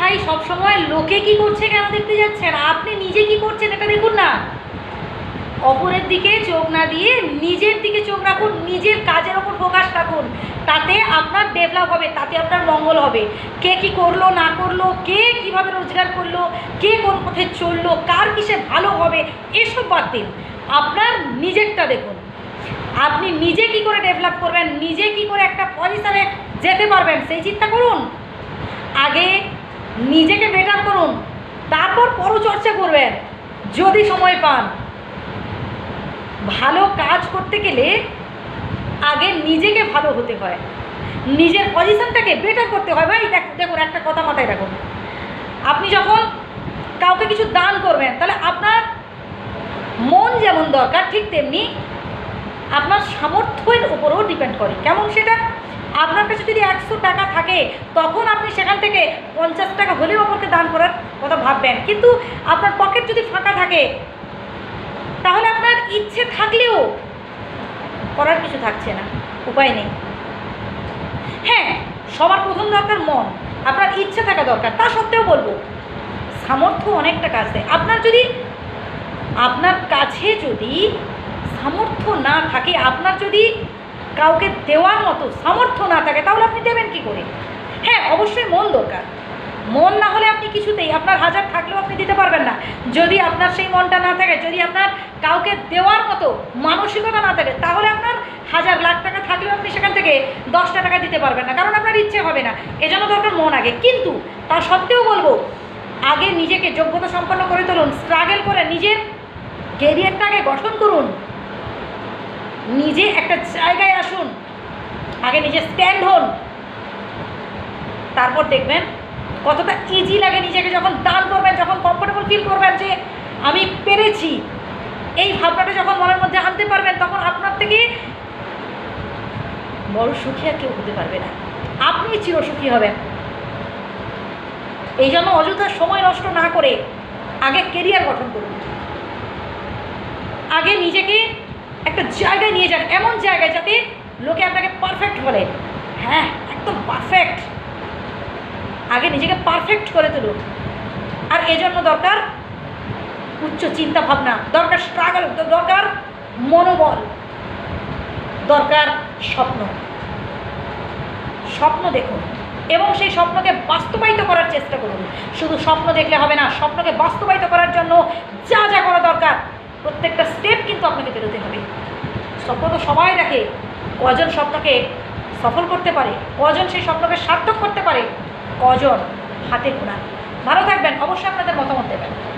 ভাই, সবসময় লোকে কি করছে কেন দেখতে যাচ্ছেন? আপনি নিজে কি করছেন এটা দেখুন না। অপরের দিকে চোখ না দিয়ে নিজের দিকে চোখ রাখুন, নিজের কাজের ওপর ফোকাস রাখুন। তাতে আপনার ডেভেলপ হবে, তাতে আপনার মঙ্গল হবে। কে কি করল, না করল, কে কীভাবে রোজগার করল, কে কোন পথে চলল, কার কিসে ভালো হবে, এসব বাদ দিন। আপনার নিজেরটা দেখুন। আপনি নিজে কি করে ডেভেলপ করবেন, নিজে কি করে একটা পজিশনে যেতে পারবেন, সেই চিন্তা করুন। আগে নিজেকে বেটার করুন, তারপর পরচর্চা করবেন, যদি সময় পান। ভালো কাজ করতে গেলে আগে নিজেকে ভালো হতে হয়। নিজের পজিশনটাকে বেটার করতে হয়। ভাই, দেখ, দেখুন, একটা কথা মাথায় রাখুন আপনি যখন কাউকে কিছু দান করবেন, তাহলে আপনার মন যেমন দরকার, ঠিক তেমনি আপনার সামর্থ্যের উপরও ডিপেন্ড করে। কেমন সেটা? আপনার কাছে যদি একশো টাকা থাকে, তখন আপনি সেখান থেকে পঞ্চাশ টাকা হলেও অপরকে দান করার কথা ভাববেন। কিন্তু আপনার পকেট যদি ফাঁকা থাকে, তাহলে আপনার ইচ্ছে থাকলেও করার কিছু থাকছে না। উপায় নেই। হ্যাঁ সবার প্রথম দরকার মন। আপনার ইচ্ছে থাকা দরকার। তা সত্ত্বেও বলব, সামর্থ্য অনেকটা কাজ দেয় আপনার যদি, আপনার কাছে যদি সামর্থ্য না থাকে, আপনার যদি কাউকে দেওয়ার মতো সামর্থ্য না থাকে, তাহলে আপনি দেবেন কি করে? হ্যাঁ অবশ্যই মন দরকার। মন না হলে আপনি কিছুতেই আপনার হাজার থাকলেও আপনি দিতে পারবেন না। যদি আপনার সেই মনটা না থাকে, যদি আপনার কাউকে দেওয়ার মতো মানসিকতা না থাকে, তাহলে আপনার হাজার লাখ টাকা থাকলেও আপনি সেখান থেকে দশটা টাকা দিতে পারবেন না, কারণ আপনার ইচ্ছে হবে না। এজন্য দরকার মন আগে। কিন্তু তা সত্ত্বেও বলব, আগে নিজেকে যোগ্যতা সম্পন্ন করে তুলুন স্ট্রাগল করে নিজের কেরিয়ারটাকে গঠন করুন। নিজে একটা জায়গায় আসুন। আগে নিজে স্ট্যান্ড হন। তারপর দেখবেন কতটা ইজি লাগে নিজেকে যখন দান করবেন, যখন কমফোর্টেবল ফিল করবেন যে আমি পেরেছি। এই ভাবনাটা যখন মনের মধ্যে আনতে পারবেন, তখন আপনার থেকে বড় সুখী আর কেউ হতে পারবে না। আপনি চিরসুখী হবেন। এই জন্য অযথা সময় নষ্ট না করে আগে কেরিয়ার গঠন করুন। আগে নিজেকে একটা জায়গায় নিয়ে যান, এমন জায়গায় যাতে লোকে আপনাকে পারফেক্ট বলে। হ্যাঁ একদম পারফেক্ট আগে নিজেকে পারফেক্ট করে তুলুন। আর এজন্য দরকার উচ্চ চিন্তা ভাবনা, দরকার স্ট্রাগল দরকার মনোবল, দরকার স্বপ্ন। স্বপ্ন দেখুন এবং সেই স্বপ্নকে বাস্তবায়িত করার চেষ্টা করুন। শুধু স্বপ্ন দেখলে হবে না, স্বপ্নকে বাস্তবায়িত করার জন্য যা যা করা দরকার প্রত্যেকটা স্টেপ কিন্তু আপনাকে বেরোতে হবে। স্বপ্ন তো সবাই দেখে, কজন স্বপ্নকে সফল করতে পারে, কজন সেই স্বপ্নকে সার্থক করতে পারে, কজন হাতে গোনা ভালো থাকবেন, অবশ্যই আপনাদের